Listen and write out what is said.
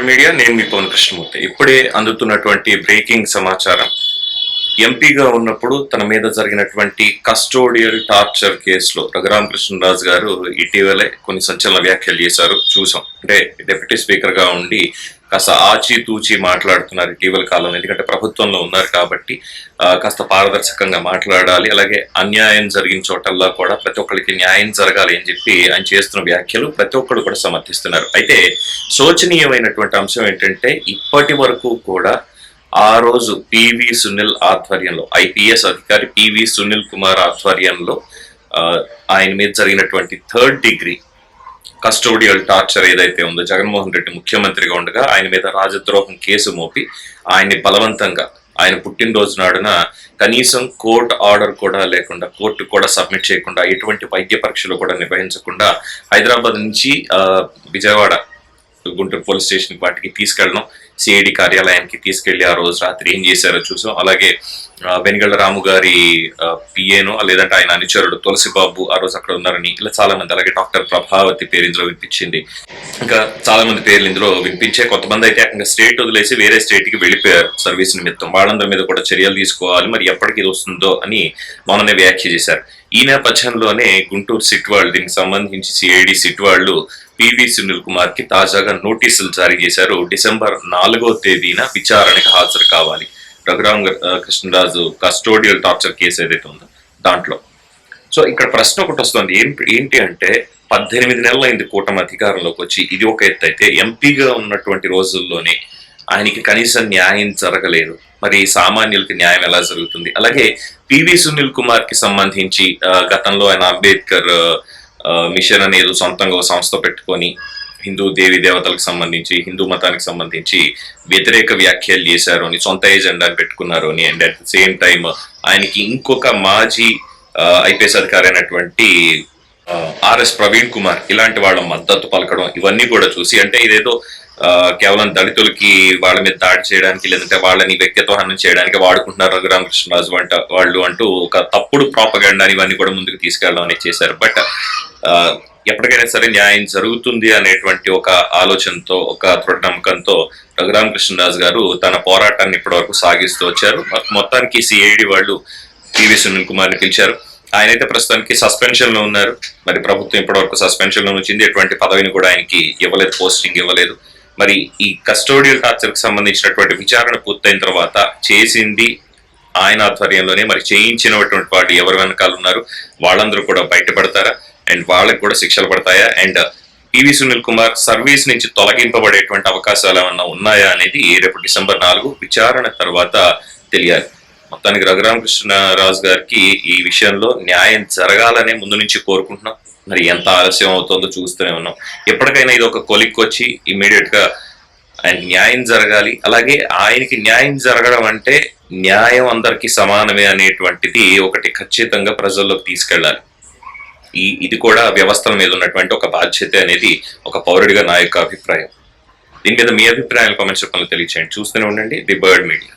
Bird media నేను మీ పవన్ కృష్ణమూర్తి. ఇప్పుడే అందుతున్నటువంటి breaking సమాచారం. ఎంపీగా ఉన్నప్పుడు తన మీద జరిగినటువంటి కస్టోడియల్ టార్చర్ కేసులో రఘురామకృష్ణరాజు గారు ఇటీవలే కొన్ని సంచలన వ్యాఖ్యలు చేశారు. చూసాం. అంటే డిప్యూటీ స్పీకర్గా ఉండి కాస్త ఆచితూచి మాట్లాడుతున్నారు ఇటీవల కాలంలో. ఎందుకంటే ప్రభుత్వంలో ఉన్నారు కాబట్టి కాస్త పారదర్శకంగా మాట్లాడాలి. అలాగే అన్యాయం జరిగిన చోటల్లా కూడా ప్రతి ఒక్కరికి న్యాయం జరగాలి అని చెప్పి ఆయన చేస్తున్న వ్యాఖ్యలు ప్రతి ఒక్కరు కూడా సమర్థిస్తున్నారు. అయితే శోచనీయమైనటువంటి అంశం ఏంటంటే ఇప్పటి వరకు కూడా ఆ రోజు పివి సునీల్ ఆధ్వర్యంలో ఐపీఎస్ అధికారి పివి సునీల్ కుమార్ ఆధ్వర్యంలో ఆయన మీద జరిగినటువంటి థర్డ్ డిగ్రీ కస్టోడియల్ టార్చర్ ఏదైతే ఉందో జగన్మోహన్ రెడ్డి ముఖ్యమంత్రిగా ఉండగా ఆయన మీద రాజద్రోహం కేసు మోపి ఆయన్ని బలవంతంగా ఆయన పుట్టినరోజు నాడున కనీసం కోర్టు ఆర్డర్ కూడా లేకుండా కోర్టు కూడా సబ్మిట్ చేయకుండా ఎటువంటి వైద్య పరీక్షలు కూడా నిర్వహించకుండా హైదరాబాద్ నుంచి విజయవాడ గుంటూరు పోలీస్ స్టేషన్ వాటికి తీసుకెళ్ళడం సిఐడి కార్యాలయానికి తీసుకెళ్ళి ఆ రోజు రాత్రి ఏం చేశారో చూసాం. అలాగే వెనుగళ్ళ రాము గారి పిఏను లేదంటే ఆయన అనుచరుడు తులసిబాబు ఆ రోజు అక్కడ ఉన్నారని ఇలా చాలా మంది అలాగే డాక్టర్ ప్రభావతి పేరు ఇందులో వినిపించింది. ఇంకా చాలా మంది పేర్లు ఇందులో వినిపించే కొంతమంది అయితే ఇంకా స్టేట్ వదిలేసి వేరే స్టేట్కి వెళ్ళిపోయారు సర్వీస్ నిమిత్తం. వాళ్ళందరి మీద కూడా చర్యలు తీసుకోవాలి. మరి ఎప్పటికి ఇది వస్తుందో అని మొన్ననే వ్యాఖ్య చేశారు. ఈ నేపథ్యంలోనే గుంటూరు సిట్ వాళ్ళు దీనికి సంబంధించి సిఐడి సిట్ వాళ్ళు పివి సునీల్ కుమార్కి తాజాగా నోటీసులు జారీ చేశారు. డిసెంబర్ నాలుగో తేదీన విచారణకు హాజరు కావాలి. Raghuram Krishnaraju custodial torture case ఏదైతే ఉందో దాంట్లో. సో ఇక్కడ ప్రశ్న ఒకటి వస్తుంది. ఏంటి ఏంటి అంటే పద్దెనిమిది నెలలైంది అయింది కూటమి అధికారంలోకి వచ్చి ఇది ఒక ఎత్తు అయితే ఎంపీగా ఉన్నటువంటి రోజుల్లోనే ఆయనకి కనీసం న్యాయం జరగలేదు. మరి సామాన్యులకి న్యాయం ఎలా జరుగుతుంది? అలాగే పివి సునీల్ కుమార్కి సంబంధించి గతంలో ఆయన అంబేద్కర్ మిషన్ అనేది సొంతంగా ఒక సంస్థ పెట్టుకొని హిందూ దేవి దేవతలకు సంబంధించి హిందూ మతానికి సంబంధించి వ్యతిరేక వ్యాఖ్యలు చేశారు అని సొంత ఎజెండాని పెట్టుకున్నారు అని and at the same time ఆయనకి ఇంకొక మాజీ ఐపీఎస్ అధికారి అయినటువంటి ఆర్ఎస్ ప్రవీణ్ కుమార్ ఇలాంటి వాళ్ళ మద్దతు పలకడం ఇవన్నీ కూడా చూసి అంటే ఇదేదో కేవలం దళితులకి వాళ్ళ మీద దాడి చేయడానికి లేదంటే వాళ్ళని వ్యక్తిత్వ హనం చేయడానికి వాడుకుంటున్నారు రఘురామకృష్ణరాజు వంట వాళ్ళు అంటూ ఒక తప్పుడు ప్రాపగండాని ఇవన్నీ కూడా ముందుకు తీసుకెళ్ళడం అనేది చేశారు. బట్ ఎప్పటికైనా సరే న్యాయం జరుగుతుంది అనేటువంటి ఒక ఆలోచనతో ఒక దృఢ నమ్మకంతో రఘురామకృష్ణరాజు గారు తన పోరాటాన్ని ఇప్పటివరకు సాగిస్తూ వచ్చారు. మొత్తానికి సిఐడి వాళ్ళు పివి సునీల్ కుమార్ని పిలిచారు. ఆయన అయితే ప్రస్తుతానికి సస్పెన్షన్లో ఉన్నారు. మరి ప్రభుత్వం ఇప్పటివరకు సస్పెన్షన్లో ఉంచింది ఎటువంటి పదవిని కూడా ఆయనకి ఇవ్వలేదు పోస్టింగ్ ఇవ్వలేదు. మరి ఈ కస్టోడియల్ టార్చర్కి సంబంధించినటువంటి విచారణ పూర్తయిన తర్వాత చేసింది ఆయన ఆధ్వర్యంలోనే. మరి చేయించినటువంటి వాళ్ళు ఎవరు వెనకాల ఉన్నారు? వాళ్ళందరూ కూడా బయటపడతారా? అండ్ వాళ్ళకి కూడా శిక్షలు పడతాయా? And PV Sunil Kumar service నుంచి తొలగింపబడేటువంటి అవకాశాలు ఏమన్నా ఉన్నాయా అనేది రేపు డిసెంబర్ నాలుగు విచారణ తర్వాత తెలియాలి. మొత్తానికి రఘురామకృష్ణ రాజు గారికి ఈ విషయంలో న్యాయం జరగాలనే ముందు నుంచి కోరుకుంటున్నాం. మరి ఎంత ఆలస్యం అవుతుందో చూస్తూనే ఉన్నాం. ఎప్పటికైనా ఇది ఒక కొలిక్ వచ్చి ఇమీడియట్గా ఆయన న్యాయం జరగాలి. అలాగే ఆయనకి న్యాయం జరగడం అంటే న్యాయం అందరికీ సమానమే అనేటువంటిది ఒకటి ఖచ్చితంగా ప్రజల్లోకి తీసుకెళ్ళాలి. ఈ ఇది కూడా వ్యవస్థల మీద ఉన్నటువంటి ఒక బాధ్యత అనేది ఒక పౌరుడిగా నా యొక్క అభిప్రాయం. దీని మీద మీ అభిప్రాయాలు కామెంట్స్ రూపంలో తెలియచేయండి. చూస్తూనే ఉండండి. The bird media.